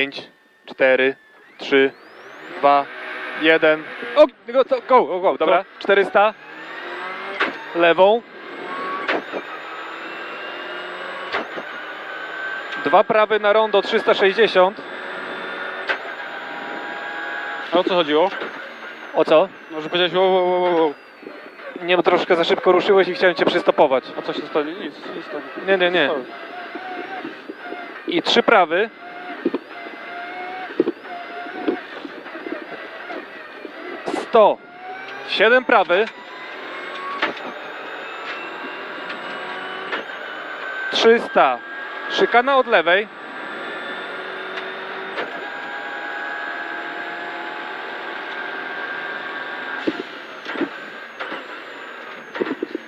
5, 4, 3, 2, 1. O, go, to- go, go, go, dobra. 400. Lewą. Dwa prawy na rondo 360. A o co chodziło? O co? No, że powiedziałeś wow, wow, wow, wow. Nie, bo troszkę za szybko ruszyłeś i chciałem cię przystopować. A co się stanie? Nic, nic. Nie, nie, nie. I trzy prawy. Sto. Siedem prawy. Trzysta. Szykana od lewej.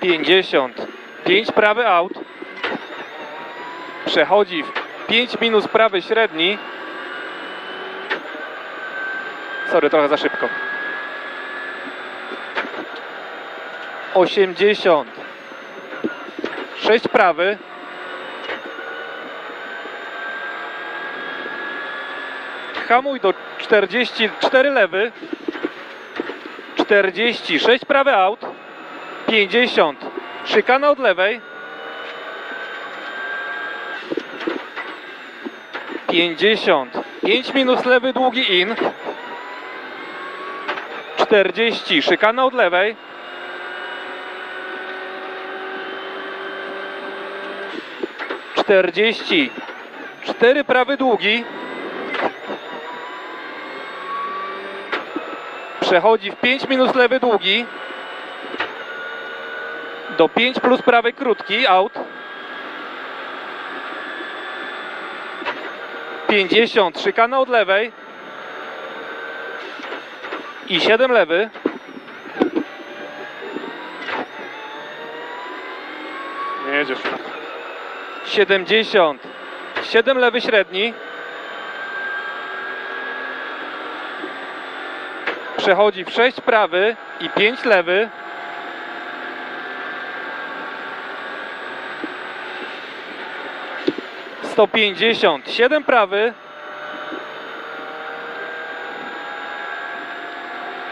Pięćdziesiąt. Pięć prawy out. Przechodzi w 5 minus prawy średni. Sorry, trochę za szybko. 80. 6 prawy. Hamuj do 44 lewy. 46 prawy out. 50. Szykana od lewej. 50. 5 minus lewy długi in. 40. Szykana od lewej. Czterdzieści. Cztery prawy długi. Przechodzi w 5 minus lewy długi. Do 5 plus prawy krótki. Out. 50, szykana od lewej. I 7 lewy. Nie jedziesz. 70, 7 lewy średni. Przechodzi w 6 prawy i 5 lewy. Sto pięćdziesiąt, siedem prawy.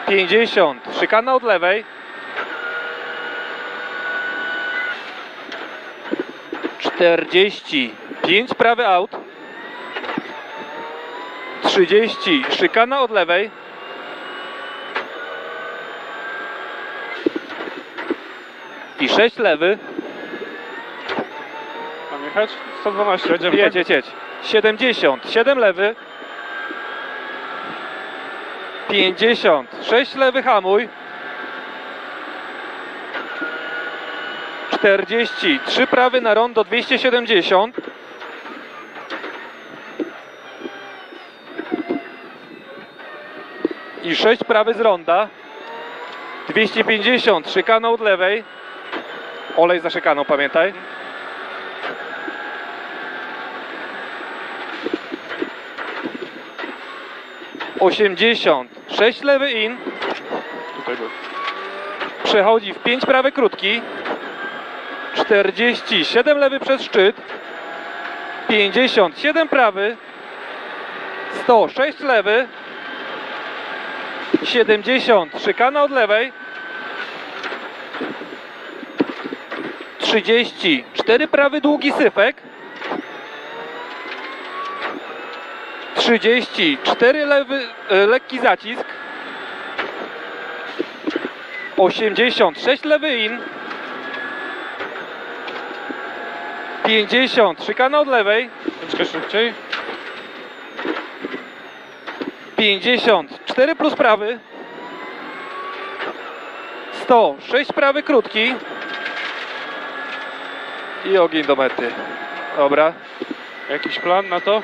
Pięćdziesiąt, szykana od lewej. Czterdzieści, pięć prawy out. Trzydzieści, szykana od lewej. I sześć lewy. Mam jechać? 112, jedziemy. Jedź, jedź, jedź. 70, 7 lewy. 50, 6 lewy hamuj. 40, 3 prawy na rondo 270. I 6 prawy z ronda. 250, szykana od lewej. Olej za szykaną, pamiętaj. 80, 6 lewy in, przechodzi w 5 prawy krótki, 40, 7 lewy przez szczyt, 50, 7 prawy, 100, 6 lewy, 70, szykana od lewej, 30, 4 prawy długi syfek, 30, 4 lewy, e, lekki zacisk. 80, 6 lewy in. 50, szykana od lewej. Troszkę szybciej. 50, 4 plus prawy. 100, 6 prawy krótki. I ogień do mety. Dobra. Jakiś plan na to?